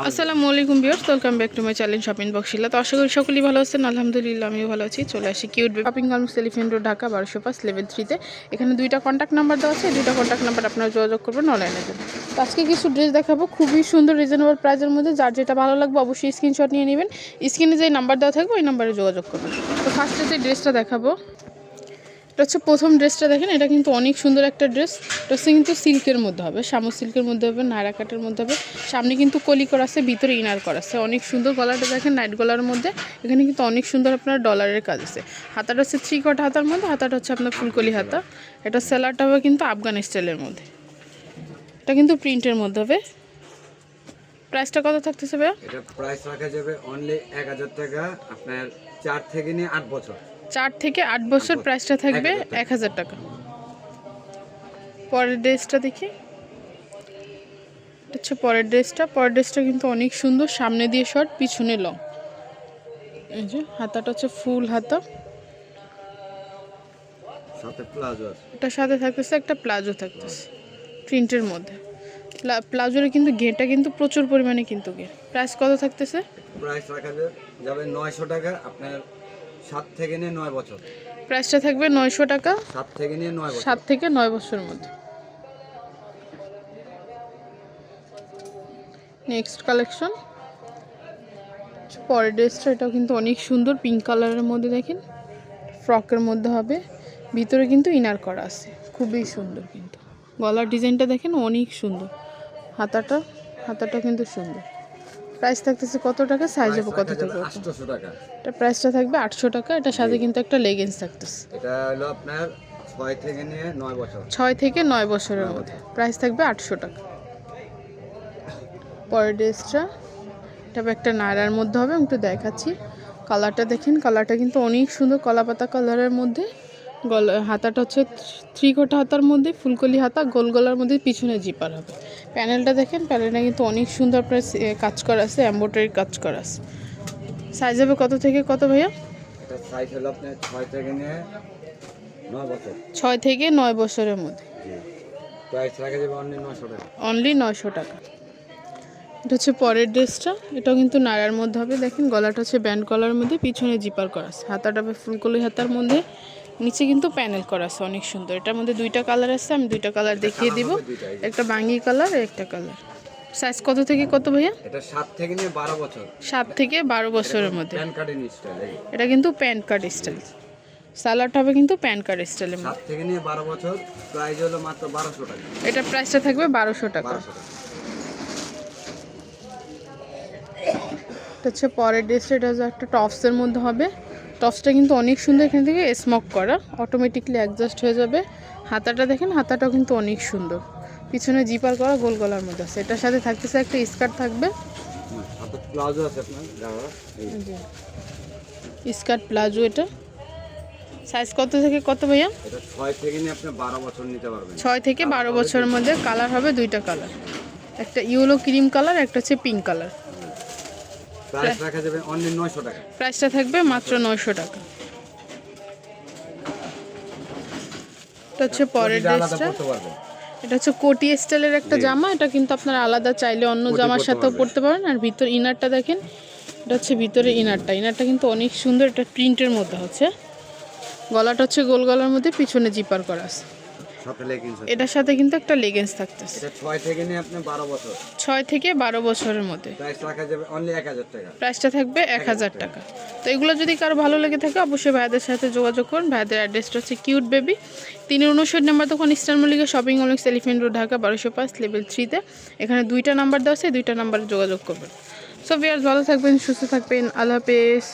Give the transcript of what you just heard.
আসসালামু আলাইকুম dears welcome back to my channel shopping বক্সিলা তো আশা করি সকলেই ভালো আছেন, আলহামদুলিল্লাহ আমিও ভালো আছি। চলে আসি cute shopping complex elephant road Dhaka বারোশো পাঁচ লেভেল থ্রিতে এখানে দুইটা কন্ট্যাক্ট নাম্বার দেওয়া আছে দুইটা কন্ট্যাক্ট নাম্বার আপনারা যোগাযোগ করবেন অনলাইনের জন্য। তো আজকে কিছু ড্রেস দেখাবো, খুবই সুন্দর রিজনেবল প্রাইসের মধ্যে। যার যেটা ভালো লাগবে অবশ্যই স্ক্রিনশট নিয়ে নেবেন। স্ক্রিনে যে নাম্বার দেওয়া থাকবে, ওই নাম্বারে যোগাযোগ করবেন। তো ফার্স্টে যে ড্রেসটা দেখাবো এটা হচ্ছে প্রথম ড্রেসটা দেখেন, এটা কিন্তু অনেক সুন্দর একটা ড্রেস। এটা হচ্ছে কিন্তু সিল্কের মধ্যে হবে শামু সিল্কের মধ্যে হবে নায়রা কাটের মধ্যে হবে। সামনে কিন্তু কলি করা আছে, ভিতরে ইনার করা আছে। অনেক সুন্দর গলাটা দেখেন, নাইট গলার মধ্যে। এখানে কিন্তু অনেক সুন্দর আপনার ডলারের কাজ আছে। হাতাটা হচ্ছে থ্রি কট হাতার মধ্যে, হাতাটা হচ্ছে আপনার ফুলকলি হাতা। এটা সেলারটা হবে কিন্তু আফগান স্টাইলের মধ্যে। এটা কিন্তু প্রিন্টের মধ্যে হবে। প্রাইসটা কত থাকতেছে ভাইয়া? এটা প্রাইস রাখা যাবে অনলি এক হাজার টাকা, আপনার চার থেকে নিয়ে আট বছর। চার থেকে আট বছর প্রাইসটা থাকবে এক হাজার টাকা। পরের ড্রেসটা দেখি। এটা হচ্ছে পরের ড্রেসটা। পরের ড্রেসটা কিন্তু অনেক সুন্দর সামনে দিয়ে শর্ট পিছনে লং এই যে হাতাটা হচ্ছে ফুল হাতা। সাথে প্লাজো আছে। এটার সাথে থাকতেছে একটা প্লাজো থাকতেছে। প্রিন্টের মধ্যে। প্লা- প্লাজোর কিন্তু ঘেটা কিন্তু প্রচুর পরিমাণে কিন্তু ঘে প্রাইস কত থাকতেছে? প্রাইস রাখা যাবে নয়শো টাকা। আপনার সাত থেকে নিয়ে নয় বছর। প্রাইসটা থাকবে নয়শো টাকা। সাত থেকে নিয়ে নয় বছর। সাত থেকে নয় বছরের মধ্যে। নেক্সট কালেকশন পরের ড্রেসটা এটাও কিন্তু অনেক সুন্দর পিঙ্ক কালারের মধ্যে দেখেন। ফ্রকের মধ্যে হবে। ভিতরে কিন্তু ইনার করা আছে। খুবই সুন্দর কিন্তু। গলার ডিজাইনটা দেখেন অনেক সুন্দর। হাতাটা হাতাটা কিন্তু সুন্দর। প্রাইস থাকতেছে কত টাকা? সাইজ হবে কত থেকে টাকা? এটা প্রাইসটা থাকবে আটশো টাকা এটা সাথে কিন্তু একটা লেগিংস থাকতেছে। এটা হলো আপনার ছয় থেকে নিয়ে নয় বছর। ছয় থেকে নয় বছরের মধ্যে। প্রাইস থাকবে আটশো টাকা। পরের ড্রেসটা এটা একটা নায়রার মধ্যে হবে আমি একটু দেখাচ্ছি। কালারটা দেখেন কালারটা কিন্তু অনেক সুন্দর কলাপাতা কালারের মধ্যে। গলা হাতাটা হচ্ছে থ্রি কোটা হাতার মধ্যে ফুলকলি হাতা গোল গলার মধ্যে পিছনে জিপার হবে। প্যানেলটা দেখেন প্যানেলটা কিন্তু অনেক সুন্দর আপনার কাজ করা আছে এম্ব্রয়ডারি কাজ করা আছে। সাইজ হবে কত থেকে কত ভাইয়া? সাইজ হলো আপনার ছয় থেকে নিয়ে নয় বছর। ছয় থেকে নয় বছরের মধ্যে। অনলি নয়শো টাকা। এটা হচ্ছে পরের ড্রেসটা। এটাও কিন্তু নাড়ার মধ্যে হবে। দেখেন গলাটা হচ্ছে ব্যান্ড কলার মধ্যে পিছনে জিপার করা আছে। হাতাটা ফুলকলি হাতার মধ্যে। নিচে কিন্তু প্যানেল করা আছে অনেক সুন্দর। এটার মধ্যে দুইটা কালার আছে আমি দুইটা কালার দেখিয়ে দিব। একটা বাঙ্গি কালার আর একটা কালার। সাইজ কত থেকে কত ভাইয়া? এটা সাত থেকে নিয়ে বারো বছর। সাত থেকে বারো বছরের মধ্যে। প্যান স্টাইল এটা কিন্তু প্যান কার্ড স্টাইল সালাডটা হবে কিন্তু প্যান কার্ড স্টাইলের মধ্যে সাত থেকে নিয়ে বারো বছর প্রাইস হলো মাত্র বারোশো টাকা। এটা প্রাইসটা থাকবে বারোশো টাকা। এটা হচ্ছে পরের ড্রেসটা এটা একটা টপসের মধ্যে হবে। টপসটা কিন্তু অনেক সুন্দর এখান থেকে স্মক করা। অটোমেটিকলি অ্যাডজাস্ট হয়ে যাবে। হাতাটা দেখেন, হাতাটাও কিন্তু অনেক সুন্দর। পিছনে জিপার করা গোল গলার মধ্যে আছে। এটার সাথে থাকতেছে একটা স্কার্ট থাকবে। স্কার্ট প্লাজো এটা। সাইজ কত থেকে কত ভাইয়া? ছয় থেকে বারো বছরের মধ্যে। কালার হবে দুইটা কালার একটা ইয়েলো ক্রিম কালার একটা হচ্ছে পিঙ্ক কালার প্রাইস রাখা যাবে অনলি নয়শো টাকা। প্রাইসটা থাকবে মাত্র নয়শো টাকা। এটা হচ্ছে পরের ড্রেসটা। এটা হচ্ছে কোটি স্টাইলের একটা জামা এটা কিন্তু আপনারা আলাদা চাইলে অন্য জামার সাথেও। পরতে পারেন। আর ভিতর ইনারটা দেখেন এটা হচ্ছে ভিতরে ইনারটা ইনারটা কিন্তু অনেক সুন্দর এটা প্রিন্টের মধ্যে হচ্ছে। গলাটা হচ্ছে গোল গলার মধ্যে পিছনে জিপার করা আছে। এটার সাথে কিন্তু একটা লেগেন্স থাকতেছে। ছয় থেকে নিয়ে আপনি বারো বছর। ছয় থেকে বারো বছরের মধ্যে। প্রাইস রাখা যাবে অনলি এক হাজার টাকা। প্রাইসটা থাকবে এক হাজার টাকা। তো এগুলো যদি কারও ভালো লেগে থাকে অবশ্যই ভাইদের সাথে যোগাযোগ করুন। ভাইদের অ্যাড্রেসটা হচ্ছে কিউট বেবি তিন উনষট নাম্বার তখন eastern Mallika shopping complex elephant road Dhaka বারোশো পাঁচ লেভেল থ্রিতে এখানে দুইটা নাম্বার দেওয়া আছে দুইটা নাম্বারে যোগাযোগ করবেন। সো বিয়ার ভালো থাকবেন সুস্থ থাকবেন। আল্লাহ হাফেজ।